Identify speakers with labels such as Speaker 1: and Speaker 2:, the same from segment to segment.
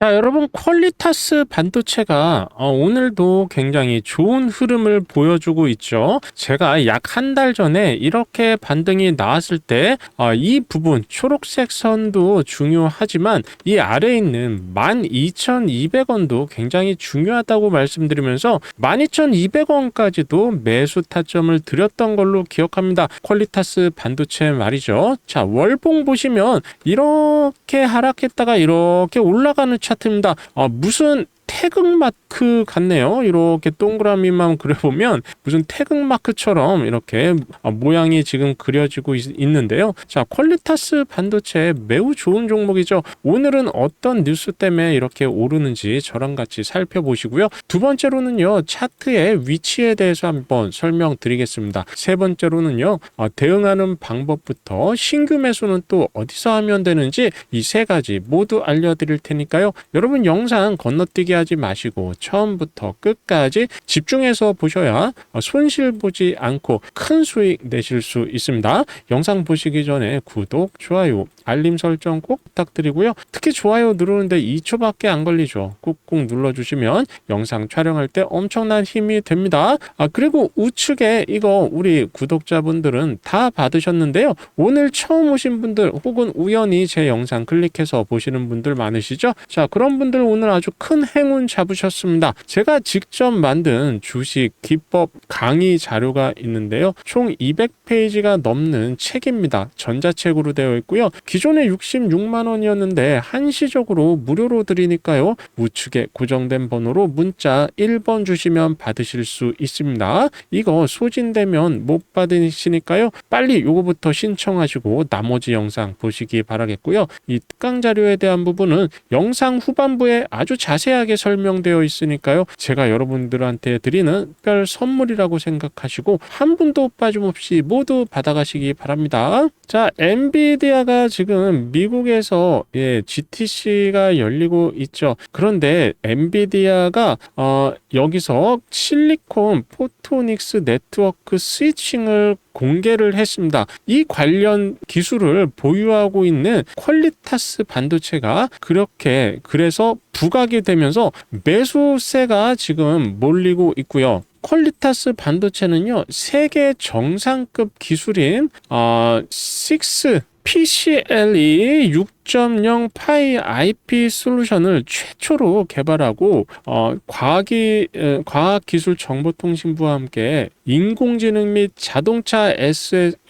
Speaker 1: 자, 여러분 퀄리타스 반도체가 어, 오늘도 굉장히 좋은 흐름을 보여주고 있죠. 제가 약 한 달 전에 이렇게 반등이 나왔을 때 어, 이 부분 초록색 선도 중요하지만 이 아래에 있는 12,200원도 굉장히 중요하다고 말씀드리면서 12,200원까지도 매수 타점을 드렸던 걸로 기억합니다. 퀄리타스 반도체 말이죠. 자, 월봉 보시면 이렇게 하락했다가 이렇게 올라가는 차트입니다. 아, 무슨 태극 마크 같네요. 이렇게 동그라미만 그려보면 무슨 태극 마크처럼 이렇게 아, 모양이 지금 그려지고 있, 는데요 자, 퀄리타스 반도체 매우 좋은 종목이죠. 오늘은 어떤 뉴스 때문에 이렇게 오르는지 저랑 같이 살펴보시고요. 두 번째로는요, 차트의 위치에 대해서 한번 설명드리겠습니다. 세 번째로는요, 아, 대응하는 방법부터 신규 매수는 또 어디서 하면 되는지 이 세 가지 모두 알려드릴 테니까요. 여러분 영상 건너뛰기 하지 마시고 처음부터 끝까지 집중해서 보셔야 손실 보지 않고 큰 수익 내실 수 있습니다. 영상 보시기 전에 구독, 좋아요, 알림 설정 꼭 부탁드리고요. 특히 좋아요 누르는데 2초밖에 안 걸리죠. 꾹꾹 눌러주시면 영상 촬영할 때 엄청난 힘이 됩니다. 아, 그리고 우측에 이거 우리 구독자분들은 다 받으셨는데요. 오늘 처음 오신 분들 혹은 우연히 제 영상 클릭해서 보시는 분들 많으시죠? 자, 그런 분들 오늘 아주 큰 행운 잡으셨습니다. 제가 직접 만든 주식 기법 강의 자료가 있는데요. 총 200페이지가 넘는 책입니다. 전자책으로 되어 있고요. 기존에 66만 원이었는데 한시적으로 무료로 드리니까요. 우측에 고정된 번호로 문자 1번 주시면 받으실 수 있습니다. 이거 소진되면 못 받으시니까요. 빨리 요거부터 신청하시고 나머지 영상 보시기 바라겠고요. 이 특강 자료에 대한 부분은 영상 후반부에 아주 자세하게 설명되어 있으니까요. 제가 여러분들한테 드리는 특별 선물이라고 생각하시고 한 분도 빠짐없이 모두 받아가시기 바랍니다. 자, 엔비디아가 지금 미국에서 예, GTC가 열리고 있죠. 그런데 엔비디아가 어, 여기서 실리콘 포토닉스 네트워크 스위칭을 공개를 했습니다. 이 관련 기술을 보유하고 있는 퀄리타스 반도체가 그렇게 그래서 부각이 되면서 매수세가 지금 몰리고 있고요. 퀄리타스 반도체는요 세계 정상급 기술인 어, 6 PCLE 6.0 파이 IP 솔루션을 최초로 개발하고 어, 과학이 에, 과학기술정보통신부와 함께 인공지능 및 자동차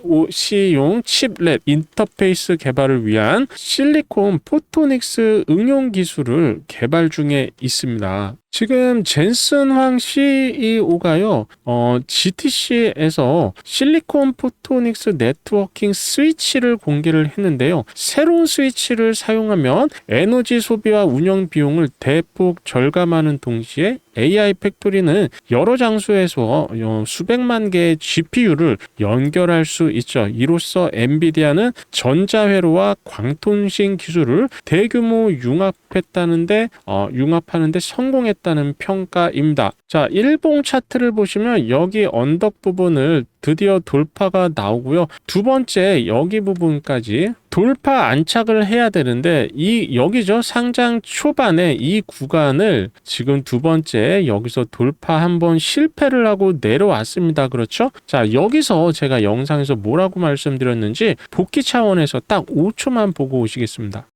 Speaker 1: SOC용 칩렛 인터페이스 개발을 위한 실리콘 포토닉스 응용 기술을 개발 중에 있습니다. 지금 젠슨 황 CEO가요, 어, GTC에서 실리콘 포토닉스 네트워킹 스위치를 공개를 했는데요. 새로운 스위치를 사용하면 에너지 소비와 운영 비용을 대폭 절감하는 동시에 AI 팩토리는 여러 장소에서 어, 수백만 개의 GPU를 연결할 수 있죠. 이로써 엔비디아는 전자회로와 광통신 기술을 대규모 융합했다는데 어, 융합하는데 성공했다는 평가입니다. 자, 일봉 차트를 보시면 여기 언덕 부분을 드디어 돌파가 나오고요. 두 번째 여기 부분까지 돌파 안착을 해야 되는데 이 여기죠 상장 초반에 이 구간을 지금 두 번째 여기서 돌파 한번 실패를 하고 내려왔습니다 그렇죠 자 여기서 제가 영상에서 뭐라고 말씀드렸는지 복귀 차원에서 딱 5초만 보고 오시겠습니다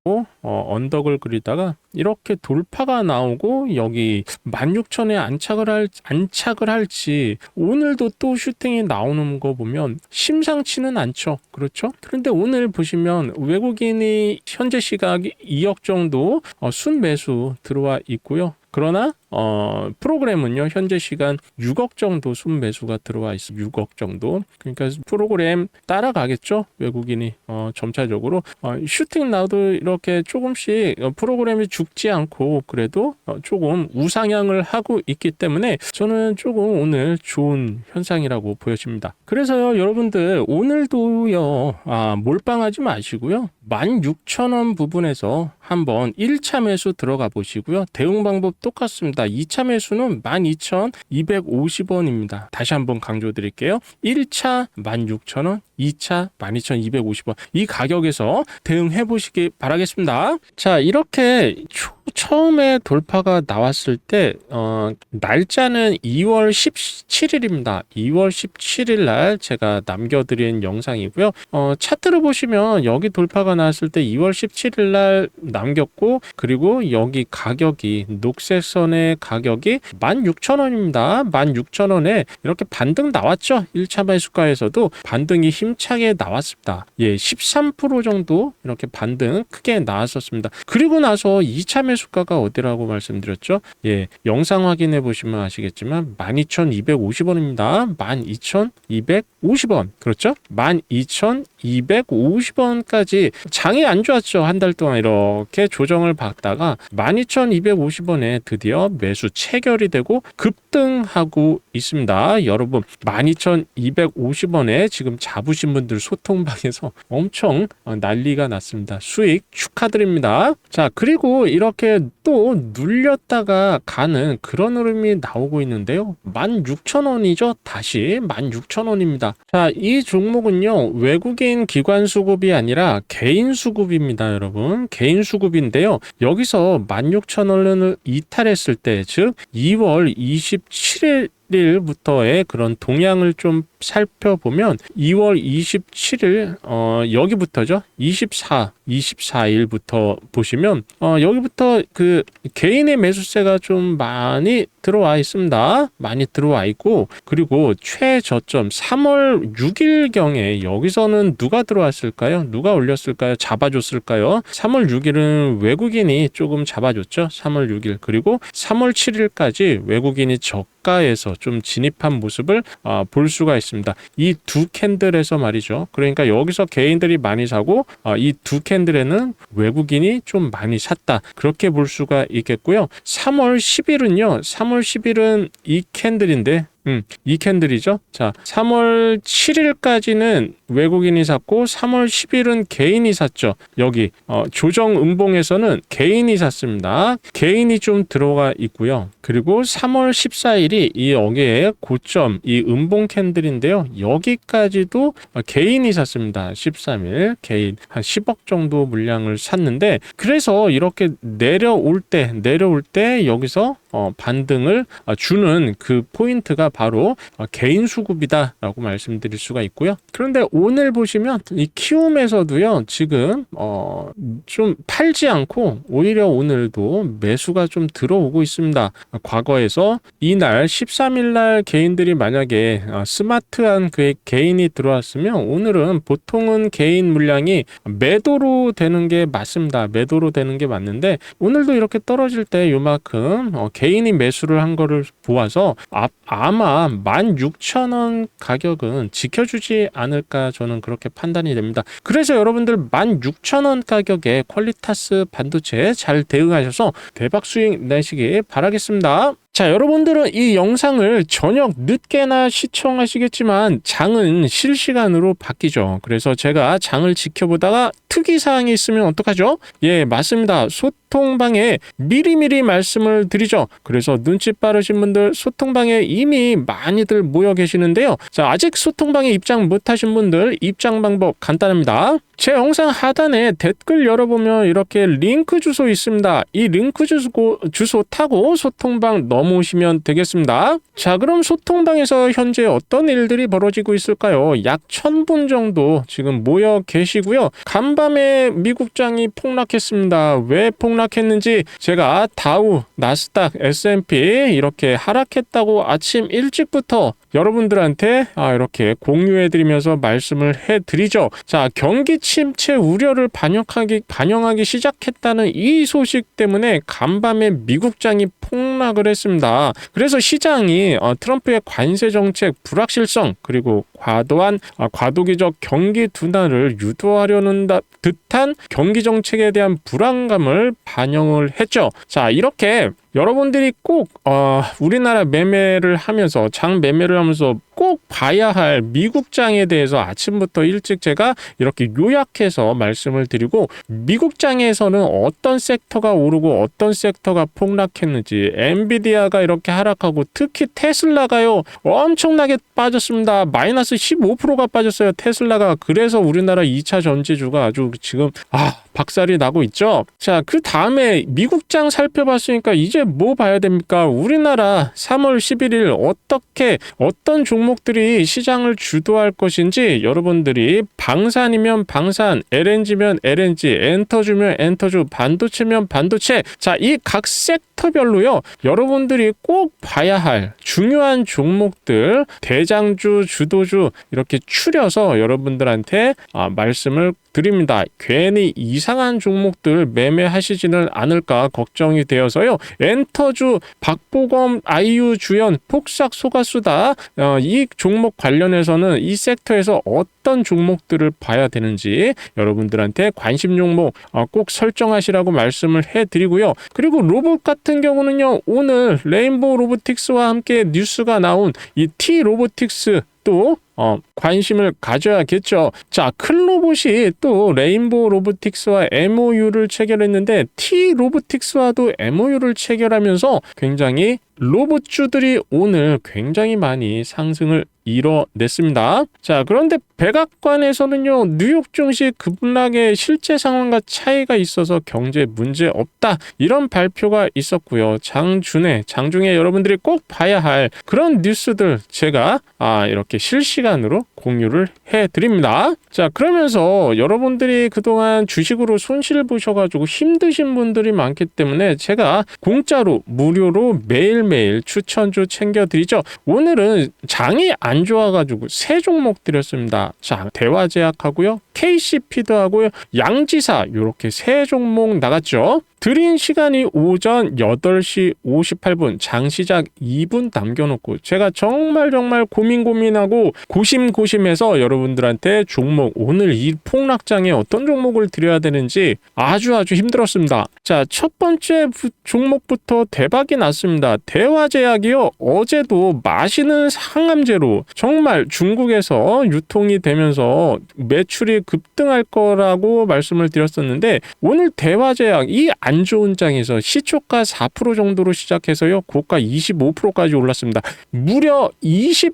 Speaker 1: 어, 언덕을 그리다가 이렇게 돌파가 나오고 여기 16,000에 안착을 할 안착을 할지 오늘도 또 슈팅이 나오는 거 보면 심상치는 않죠. 그렇죠? 그런데 오늘 보시면 외국인이 현재 시각 2억 정도 어, 순매수 들어와 있고요. 그러나 어, 프로그램은요 현재 시간 6억 정도 순매수가 들어와 있어 6억 정도. 그러니까 프로그램 따라가겠죠? 외국인이 어, 점차적으로. 어, 슈팅 나도 이렇게 조금씩 어, 프로그램이 죽지 않고 그래도 어, 조금 우상향을 하고 있기 때문에 저는 조금 오늘 좋은 현상이라고 보여집니다. 그래서요 여러분들 오늘도요 아, 몰빵하지 마시고요. 16,000원 부분에서 한번 1차 매수 들어가 보시고요. 대응 방법 똑같습니다. 2차 매수는 12,250원입니다. 다시 한번 강조드릴게요. 1차 16,000원, 2차 12,250원. 이 가격에서 대응해 보시기 바라겠습니다. 자, 이렇게 초, 처음에 돌파가 나왔을 때 어, 날짜는 2월 17일입니다. 2월 17일 날 제가 남겨드린 영상이고요. 어, 차트를 보시면 여기 돌파가 나왔을 때 2월 17일 날 남겼고 그리고 여기 가격이 녹색 선의 가격이 16,000원입니다. 16,000원에 이렇게 반등 나왔죠. 1차 매수가에서도 반등이 힘차게 나왔습니다. 예, 13% 정도 이렇게 반등 크게 나왔었습니다. 그리고 나서 2차 매수가가 어디라고 말씀드렸죠? 예, 영상 확인해 보시면 아시겠지만 12,250원입니다. 12,250원. 그렇죠? 12,250원까지 장이 안 좋았죠. 한 달 동안 이렇게 조정을 받다가 12,250원에 드디어 매수 체결이 되고 급등하고 있습니다. 여러분 12,250원에 지금 잡으 신 분들 소통방에서 엄청 난리가 났습니다. 수익 축하드립니다. 자, 그리고 이렇게 또 눌렸다가 가는 그런 흐름이 나오고 있는데요. 16,000원이죠. 다시 16,000원입니다. 자, 이 종목은요. 외국인 기관 수급이 아니라 개인 수급입니다, 여러분. 개인 수급인데요. 여기서 16,000원을 이탈했을 때, 즉 2월 27일 일부터의 그런 동향을 좀 살펴보면 2월 27일 어 여기부터죠. 24 24일부터 보시면 어 여기부터 그 개인의 매수세가 좀 많이 들어와 있습니다. 많이 들어와 있고 그리고 최저점 3월 6일경에 여기서는 누가 들어왔을까요? 누가 올렸을까요? 잡아줬을까요? 3월 6일은 외국인이 조금 잡아줬죠. 3월 6일 그리고 3월 7일까지 외국인이 저가에서 좀 진입한 모습을 어, 볼 수가 있습니다. 이 두 캔들에서 말이죠. 그러니까 여기서 개인들이 많이 사고 어, 이두 캔들에는 외국인이 좀 많이 샀다. 그렇게 볼 수가 있겠고요. 3월 10일은요. 3월 10일은 이 캔들인데 음, 이 캔들이죠. 자, 3월 7일까지는 외국인이 샀고 3월 10일은 개인이 샀죠. 여기 어, 조정 음봉에서는 개인이 샀습니다. 개인이 좀 들어가 있고요. 그리고 3월 14일이 이 어계의 고점 이 음봉 캔들인데요. 여기까지도 개인이 샀습니다. 13일 개인 한 10억 정도 물량을 샀는데 그래서 이렇게 내려올 때 내려올 때 여기서 어, 반등을 주는 그 포인트가 바로 개인 수급이다라고 말씀드릴 수가 있고요. 그런데 오늘 보시면 이 키움에서도요 지금 어, 좀 팔지 않고 오히려 오늘도 매수가 좀 들어오고 있습니다. 과거에서 이날 13일 날 개인들이 만약에 스마트한 그 개인이 들어왔으면 오늘은 보통은 개인 물량이 매도로 되는 게 맞습니다. 매도로 되는 게 맞는데 오늘도 이렇게 떨어질 때 요만큼 어, 개인이 매수를 한 거를 보아서 아, 아마 16,000원 가격은 지켜주지 않을까 저는 그렇게 판단이 됩니다. 그래서 여러분들 16,000원 가격에 퀄리타스 반도체 잘 대응하셔서 대박 수익 내시기 바라겠습니다. 자, 여러분들은 이 영상을 저녁 늦게나 시청하시겠지만 장은 실시간으로 바뀌죠. 그래서 제가 장을 지켜보다가 특이사항이 있으면 어떡하죠? 예, 맞습니다. 소통방에 미리미리 말씀을 드리죠. 그래서 눈치 빠르신 분들 소통방에 이미 많이들 모여 계시는데요. 자, 아직 소통방에 입장 못하신 분들 입장 방법 간단합니다. 제 영상 하단에 댓글 열어보면 이렇게 링크 주소 있습니다. 이 링크 주소, 주소 타고 소통방 넘어 오시면 되겠습니다. 자, 그럼 소통방에서 현재 어떤 일들이 벌어지고 있을까요? 약 1000분 정도 지금 모여 계시고요. 간밤에 미국장이 폭락했습니다. 왜 폭락했는지 제가 다우, 나스닥, S&P 이렇게 하락했다고 아침 일찍부터 여러분들한테 아, 이렇게 공유해드리면서 말씀을 해드리죠. 자, 경기 침체 우려를 반영하기, 반영하기 시작했다는 이 소식 때문에 간밤에 미국장이 폭락을 했습니다. 그래서 시장이 어, 트럼프의 관세 정책 불확실성 그리고 과도한 어, 과도기적 경기 둔화를 유도하려는 듯한 경기 정책에 대한 불안감을 반영을 했죠. 자, 이렇게 여러분들이 꼭 어, 우리나라 매매를 하면서 장 매매를 하면서 꼭 봐야 할 미국장에 대해서 아침부터 일찍 제가 이렇게 요약해서 말씀을 드리고 미국장에서는 어떤 섹터가 오르고 어떤 섹터가 폭락했는지 엔비디아가 이렇게 하락하고 특히 테슬라가요 엄청나게 빠졌습니다. 마이너스 15%가 빠졌어요. 테슬라가 그래서 우리나라 2차 전지주가 아주 지금 아 박살이 나고 있죠. 자, 그 다음에 미국장 살펴봤으니까 이제 뭐 봐야 됩니까? 우리나라 3월 11일 어떻게 어떤 종목들이 시장을 주도할 것인지 여러분들이 방산이면 방산, LNG면 LNG, 엔터주면 엔터주, 반도체면 반도체. 자, 이 각 섹터별로요. 여러분들이 꼭 봐야 할 중요한 종목들 대장주, 주도주 이렇게 추려서 여러분들한테 아, 말씀을 드립니다. 괜히 이상한 종목들 매매하시지는 않을까 걱정이 되어서요. 엔터주, 박보검, 아이유, 주연, 폭삭, 소가수다 어, 이 종목 관련해서는 이 섹터에서 어떤 종목들을 봐야 되는지 여러분들한테 관심 종목 어, 꼭 설정하시라고 말씀을 해드리고요. 그리고 로봇 같은 경우는요. 오늘 레인보우 로보틱스와 함께 뉴스가 나온 이 T 로보틱스 또 어, 관심을 가져야겠죠. 자, 클로봇이 또 레인보우 로보틱스와 MOU를 체결했는데 T 로보틱스와도 MOU를 체결하면서 굉장히 로봇주들이 오늘 굉장히 많이 상승을 이뤄냈습니다. 자, 그런데 백악관에서는요, 뉴욕 증시 급락의 실제 상황과 차이가 있어서 경제 문제 없다. 이런 발표가 있었고요. 장준에, 장중에 여러분들이 꼭 봐야 할 그런 뉴스들 제가 아, 이렇게 실시 간으로 공유를 해 드립니다. 자, 그러면서 여러분들이 그동안 주식으로 손실 보셔가지고 힘드신 분들이 많기 때문에 제가 공짜로 무료로 매일매일 추천주 챙겨드리죠. 오늘은 장이 안 좋아가지고 세 종목 드렸습니다. 자, 대화제약하고요. KCP도 하고요. 양지사 이렇게 세 종목 나갔죠. 드린 시간이 오전 8시 58분 장 시작 2분 남겨놓고 제가 정말 정말 고민 고민하고 고심고심해서 여러분들한테 종목 오늘 이 폭락장에 어떤 종목을 드려야 되는지 아주 아주 힘들었습니다. 자, 첫 번째 부- 종목부터 대박이 났습니다. 대화제약이요. 어제도 마시는 항암제로 정말 중국에서 유통이 되면서 매출이 급등할 거라고 말씀을 드렸었는데 오늘 대화제약 이안 좋은 장에서 시초가 4% 정도로 시작해서요 고가 25%까지 올랐습니다. 무려 20%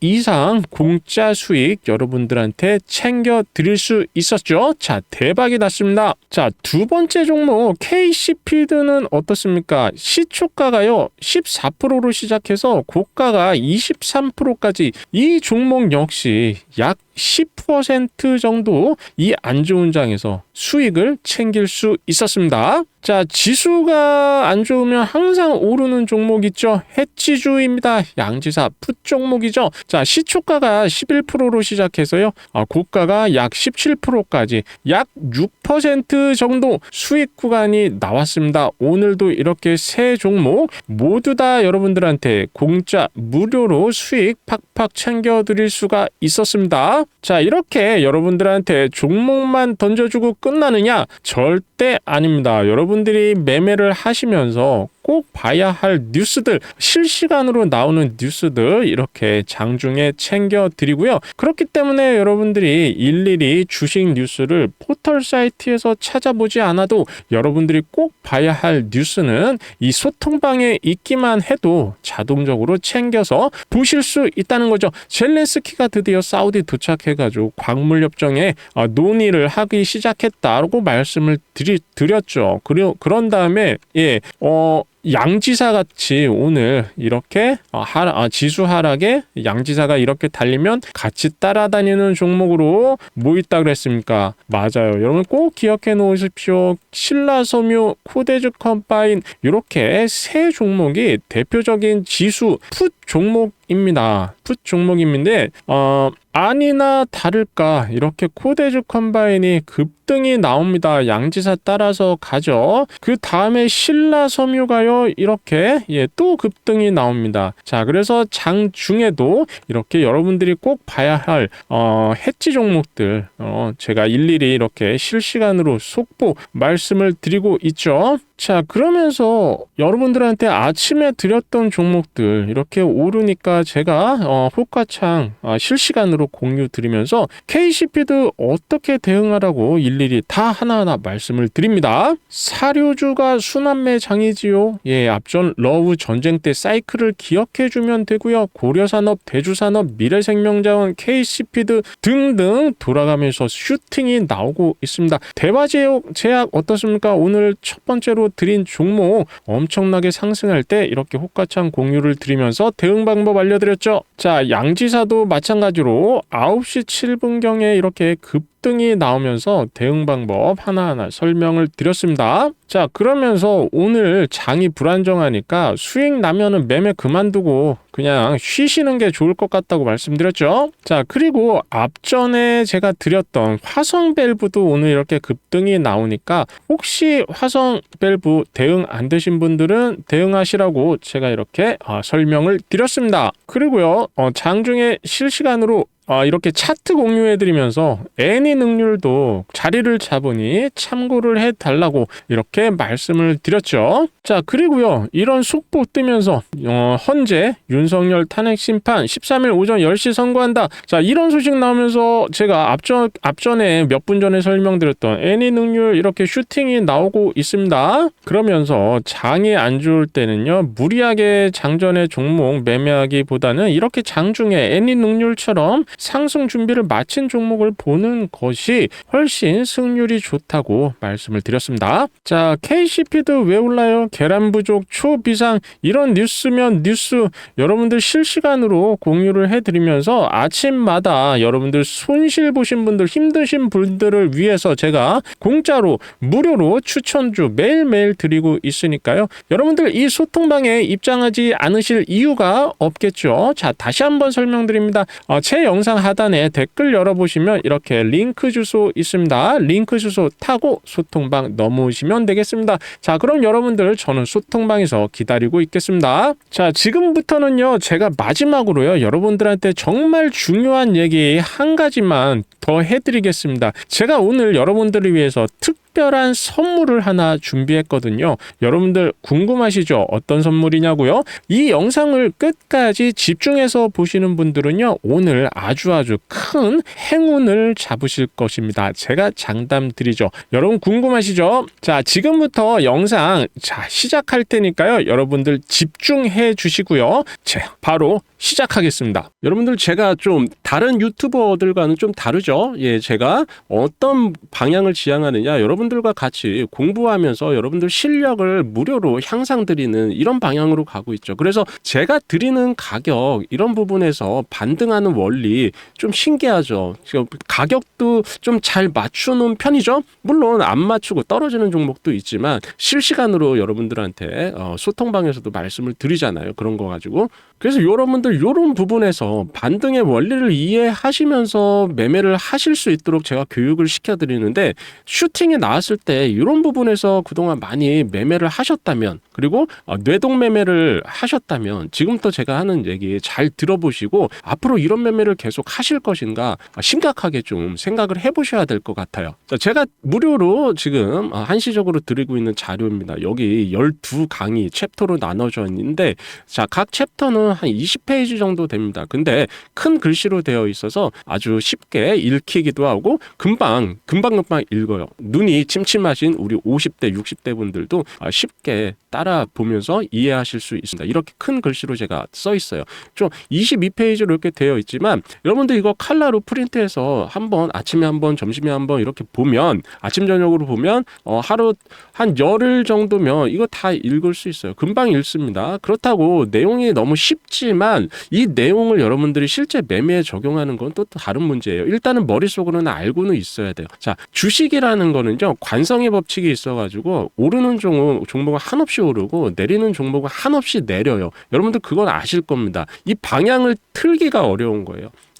Speaker 1: 이상 공짜 수익 여러분들한테 챙겨 드릴 수 있었죠. 자 대박이 났습니다. 자 두 번째 종목 KC피드는 어떻습니까? 시초가가요 14%로 시작해서 고가가 23%까지 이 종목 역시 약 10% 정도 이 안 좋은 장에서 수익을 챙길 수 있었습니다. 자, 지수가 안 좋으면 항상 오르는 종목 있죠. 해치주입니다. 양지사 풋 종목이죠. 자, 시초가가 11%로 시작해서요. 아, 고가가 약 17%까지 약 6% 정도 수익 구간이 나왔습니다. 오늘도 이렇게 세 종목 모두 다 여러분들한테 공짜 무료로 수익 팍팍 챙겨 드릴 수가 있었습니다. 자, 이렇게 여러분들한테 종목만 던져주고 끝나느냐? 절대 아닙니다. 여러분 들이 매매를 하시면서 꼭 봐야 할 뉴스들, 실시간으로 나오는 뉴스들 이렇게 장중에 챙겨 드리고요. 그렇기 때문에 여러분들이 일일이 주식 뉴스를 포털 사이트에서 찾아보지 않아도 여러분들이 꼭 봐야 할 뉴스는 이 소통방에 있기만 해도 자동적으로 챙겨서 보실 수 있다는 거죠. 젤렌스키가 드디어 사우디 도착해가지고 광물 협정에 어, 논의를 하기 시작했다고 말씀을 드리, 드렸죠. 그리고 그런 다음에 예, 어. 양지사 같이 오늘 이렇게 어, 하락, 아, 지수 하락에 양지사가 이렇게 달리면 같이 따라다니는 종목으로 뭐 있다 그랬습니까? 맞아요. 여러분 꼭 기억해 놓으십시오. 신라섬유, 코데즈 컴바인 이렇게 세 종목이 대표적인 지수 풋 종목 입니다. 풋 종목인데 어 아니나 다를까 이렇게 코데즈 컴바인이 급등이 나옵니다. 양지사 따라서 가죠. 그 다음에 신라 섬유가요 이렇게 예, 또 급등이 나옵니다. 자 그래서 장 중에도 이렇게 여러분들이 꼭 봐야 할 어, 해지 종목들 어, 제가 일일이 이렇게 실시간으로 속보 말씀을 드리고 있죠. 자 그러면서 여러분들한테 아침에 드렸던 종목들 이렇게 오르니까 제가 어, 호가창 어, 실시간으로 공유 드리면서 KCP도 어떻게 대응하라고 일일이 다 하나하나 말씀을 드립니다. 사료주가 순환매 장이지요. 예, 앞전 러브 전쟁 때 사이클을 기억해 주면 되고요. 고려산업, 대주산업, 미래생명자원, KCP드 등등 돌아가면서 슈팅이 나오고 있습니다. 대화제약 제약 어떻습니까? 오늘 첫 번째로 드린 종목 엄청나게 상승할 때 이렇게 호가창 공유를 드리면서 대응 방법 알려드렸죠. 자, 양지사도 마찬가지로 9시 7분경에 이렇게 급 등이 나오면서 대응 방법 하나하나 설명을 드렸습니다. 자, 그러면서 오늘 장이 불안정하니까 수익 나면은 매매 그만두고 그냥 쉬시는 게 좋을 것 같다고 말씀드렸죠. 자, 그리고 앞전에 제가 드렸던 화성 밸브도 오늘 이렇게 급등이 나오니까 혹시 화성 밸브 대응 안 되신 분들은 대응하시라고 제가 이렇게 아, 설명을 드렸습니다. 그리고요, 어, 장중에 실시간으로 아, 이렇게 차트 공유해드리면서 애니 능률도 자리를 잡으니 참고를 해달라고 이렇게 말씀을 드렸죠. 자, 그리고요, 이런 속보 뜨면서, 어, 헌재 윤석열 탄핵 심판 13일 오전 10시 선고한다. 자, 이런 소식 나오면서 제가 앞전, 앞전에 몇 분 전에 설명드렸던 애니 능률 이렇게 슈팅이 나오고 있습니다. 그러면서 장이 안 좋을 때는요, 무리하게 장전의 종목 매매하기보다는 이렇게 장중에 애니 능률처럼 상승 준비를 마친 종목을 보는 것이 훨씬 승률이 좋다고 말씀을 드렸습니다. 자, KCP도 왜 올라요? 계란 부족, 초비상 이런 뉴스면 뉴스 여러분들 실시간으로 공유를 해드리면서 아침마다 여러분들 손실 보신 분들 힘드신 분들을 위해서 제가 공짜로 무료로 추천주 매일매일 드리고 있으니까요. 여러분들 이 소통방에 입장하지 않으실 이유가 없겠죠. 자, 다시 한번 설명드립니다. 어, 제 영상 하단에 댓글 열어보시면 이렇게 링크 주소 있습니다. 링크 주소 타고 소통방 넘어오시면 되겠습니다. 자, 그럼 여러분들 저는 소통방에서 기다리고 있겠습니다. 자, 지금부터는요, 제가 마지막으로요, 여러분들한테 정말 중요한 얘기 한 가지만 더 해드리겠습니다. 제가 오늘 여러분들을 위해서 특 별한 선물을 하나 준비했거든요. 여러분들 궁금하시죠? 어떤 선물이냐고요? 이 영상을 끝까지 집중해서 보시는 분들은요, 오늘 아주 아주 큰 행운을 잡으실 것입니다. 제가 장담 드리죠. 여러분 궁금하시죠? 자, 지금부터 영상 자, 시작할 테니까요. 여러분들 집중해 주시고요. 자, 바로 시작하겠습니다. 여러분들 제가 좀 다른 유튜버들과는 좀 다르죠. 예, 제가 어떤 방향을 지향하느냐 여러분 들과 같이 공부하면서 여러분들 실력을 무료로 향상드리는 이런 방향으로 가고 있죠. 그래서 제가 드리는 가격 이런 부분에서 반등하는 원리 좀 신기하죠. 가격도 좀 잘 맞추는 편이죠. 물론 안 맞추고 떨어지는 종목도 있지만 실시간으로 여러분들한테 어, 소통방에서도 말씀을 드리잖아요. 그런 거 가지고 그래서 여러분들 이런 부분에서 반등의 원리를 이해하시면서 매매를 하실 수 있도록 제가 교육을 시켜드리는데 슈팅이 나왔을 때 이런 부분에서 그동안 많이 매매를 하셨다면 그리고 어, 뇌동 매매를 하셨다면 지금부터 제가 하는 얘기 잘 들어보시고 앞으로 이런 매매를 계속 하실 것인가 아, 심각하게 좀 생각을 해보셔야 될 것 같아요. 자, 제가 무료로 지금 어, 한시적으로 드리고 있는 자료입니다. 여기 12 강의 챕터로 나눠져 있는데 자, 각 챕터는 한 20페이지 정도 됩니다. 근데 큰 글씨로 되어 있어서 아주 쉽게 읽히기도 하고 금방 금방 금방 읽어요. 눈이 침침하신 우리 50대, 60대 분들도 아, 쉽게 따라 보면서 이해하실 수 있습니다. 이렇게 큰 글씨로 제가 써 있어요. 좀 22페이지로 이렇게 되어 있지만 여러분들 이거 칼라로 프린트해서 한번 아침에 한번 점심에 한번 이렇게 보면 아침 저녁으로 보면 어, 하루 한 열흘 정도면 이거 다 읽을 수 있어요. 금방 읽습니다. 그렇다고 내용이 너무 쉽 쉽지만 이 내용을 여러분들이 실제 매매에 적용하는 건 또 다른 문제예요. 일단은 머릿속으로는 알고는 있어야 돼요. 자, 주식이라는 거는요. 관성의 법칙이 있어 가지고 오르는 종목 종목은 한없이 오르고 내리는 종목은 한없이 내려요. 여러분들 그건 아실 겁니다. 이 방향을 틀기가 어려운 거예요.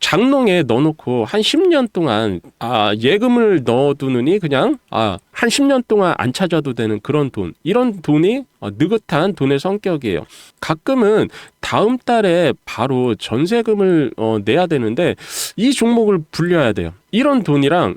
Speaker 1: 장롱에 넣어놓고 한 10년 동안 아, 예금을 넣어두느니 그냥 아, 한 10년 동안 안 찾아도 되는 그런 돈 이런 돈이 어, 느긋한 돈의 성격이에요. 가끔은 다음 달에 바로 전세금을 어, 내야 되는데 이 종목을 불려야 돼요. 이런 돈이랑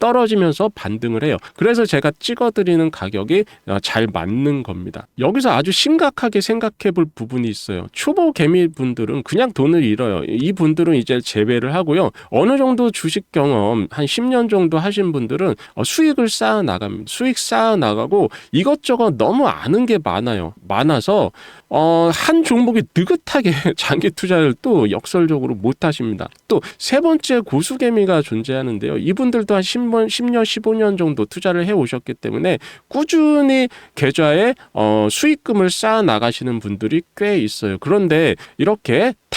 Speaker 1: 떨어지면서 반등을 해요. 그래서 제가 찍어드리는 가격이 어, 잘 맞는 겁니다. 여기서 아주 심각하게 생각해 볼 부분이 있어요. 초보 개미 분들은 그냥 돈을 잃어요. 이 분들은 이제 재배를 하고요. 어느 정도 주식 경험 한 10년 정도 하신 분들은 어, 수익을 쌓아 나갑니다. 수익 쌓아 나가고 이것저것 너무 아는 게 많아요. 많아서 어, 한 종목이 느긋하게 장기 투자를 또 역설적으로 못 하십니다. 또 세 번째 고수개미가 존재하는데요. 이분들도 한 10년, 10년, 15년 정도 투자를 해 오셨기 때문에 꾸준히 계좌에 어, 수익금을 쌓아 나가시는 분들이 꽤 있어요. 그런데 이렇게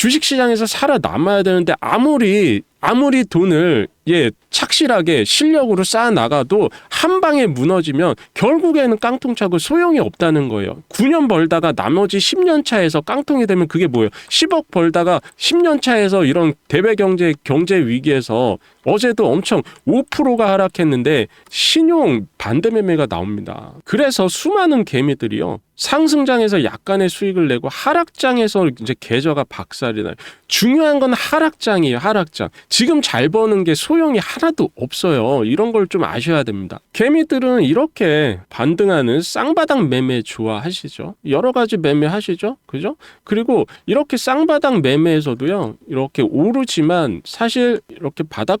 Speaker 1: 주식 시장에서 살아남아야 되는데 아무리 아무리 돈을 예 착실하게 실력으로 쌓아 나가도 한 방에 무너지면 결국에는 깡통 차고 소용이 없다는 거예요. 9년 벌다가 나머지 10년 차에서 깡통이 되면 그게 뭐예요? 10억 벌다가 10년 차에서 이런 대외 경제 경제 위기에서 어제도 엄청 5%가 하락했는데 신용 반대 매매가 나옵니다. 그래서 수많은 개미들이요. 상승장에서 약간의 수익을 내고 하락장에서 이제 계좌가 박살이 나요. 중요한 건 하락장이에요. 하락장. 지금 잘 버는 게 소용이 하나도 없어요. 이런 걸 좀 아셔야 됩니다. 개미들은 이렇게 반등하는 쌍바닥 매매 좋아하시죠. 여러 가지 매매 하시죠. 그죠? 그리고 이렇게 쌍바닥 매매에서도요. 이렇게 오르지만 사실 이렇게 바닥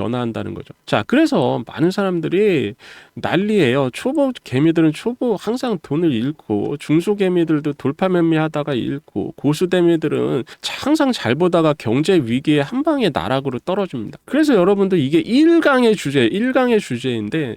Speaker 1: 변화한다는 거죠. 자, 그래서 많은 사람들이 난리예요. 초보 개미들은 초보 항상 돈을 잃고 중소 개미들도 돌파 매매하다가 잃고 고수 개미들은 항상 잘 보다가 경제 위기에 한 방에 나락으로 떨어집니다. 그래서 여러분들 이게 1강의 주제, 1강의 주제인데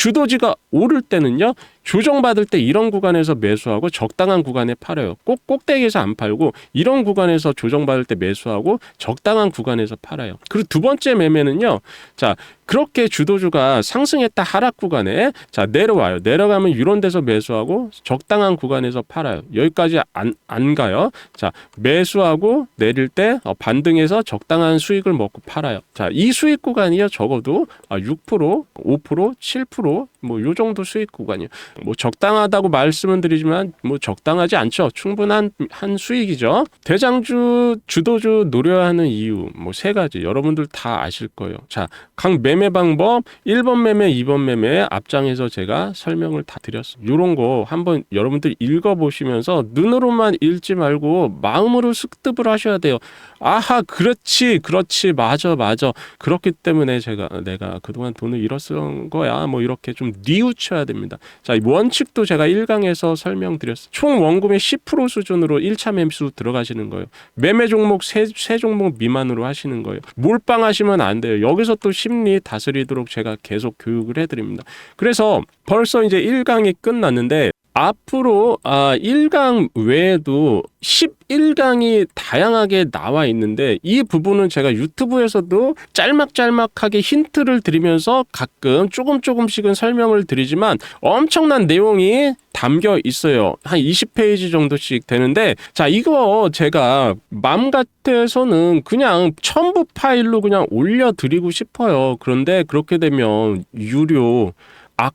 Speaker 1: 주도지가 오를 때는요. 조정받을 때 이런 구간에서 매수하고 적당한 구간에 팔아요. 꼭 꼭대기에서 안 팔고 이런 구간에서 조정받을 때 매수하고 적당한 구간에서 팔아요. 그리고 두 번째 매매는요. 자, 그렇게 주도주가 상승했다 하락 구간에 자, 내려와요. 내려가면 이런 데서 매수하고 적당한 구간에서 팔아요. 여기까지 안, 안 가요. 자, 매수하고 내릴 때 어, 반등해서 적당한 수익을 먹고 팔아요. 자, 이 수익 구간이요. 적어도 아, 6%, 5%, 7%뭐 요 정도 수익 구간이요. 뭐 적당하다고 말씀은 드리지만 뭐 적당하지 않죠. 충분한 한 수익이죠. 대장주 주도주 노려야 하는 이유 뭐 세 가지 여러분들 다 아실 거예요. 자, 각 매매 방법 1번 매매, 2번 매매 앞장에서 제가 설명을 다 드렸습니다. 요런 거 한번 여러분들 읽어 보시면서 눈으로만 읽지 말고 마음으로 습득을 하셔야 돼요. 아하, 그렇지. 그렇지. 맞아. 맞아. 그렇기 때문에 제가 내가 그동안 돈을 잃었을 거야. 뭐 이렇게 좀 뉘우쳐야 됩니다. 자, 이 원칙도 제가 1강에서 설명드렸어요. 총 원금의 10% 수준으로 1차 매수 들어가시는 거예요. 매매 종목 세, 세 종목 미만으로 하시는 거예요. 몰빵하시면 안 돼요. 여기서 또 심리 다스리도록 제가 계속 교육을 해드립니다. 그래서 벌써 이제 1강이 끝났는데 앞으로 아 1강 외에도 11강이 다양하게 나와 있는데 이 부분은 제가 유튜브에서도 짤막짤막하게 힌트를 드리면서 가끔 조금 조금씩은 설명을 드리지만 엄청난 내용이 담겨 있어요. 한 20페이지 정도씩 되는데 자 이거 제가 맘 같아서는 그냥 첨부 파일로 그냥 올려드리고 싶어요. 그런데 그렇게 되면 유료 악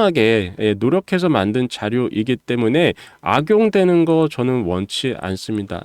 Speaker 1: 하게 예, 노력해서 만든 자료이기 때문에 악용되는 거 저는 원치 않습니다.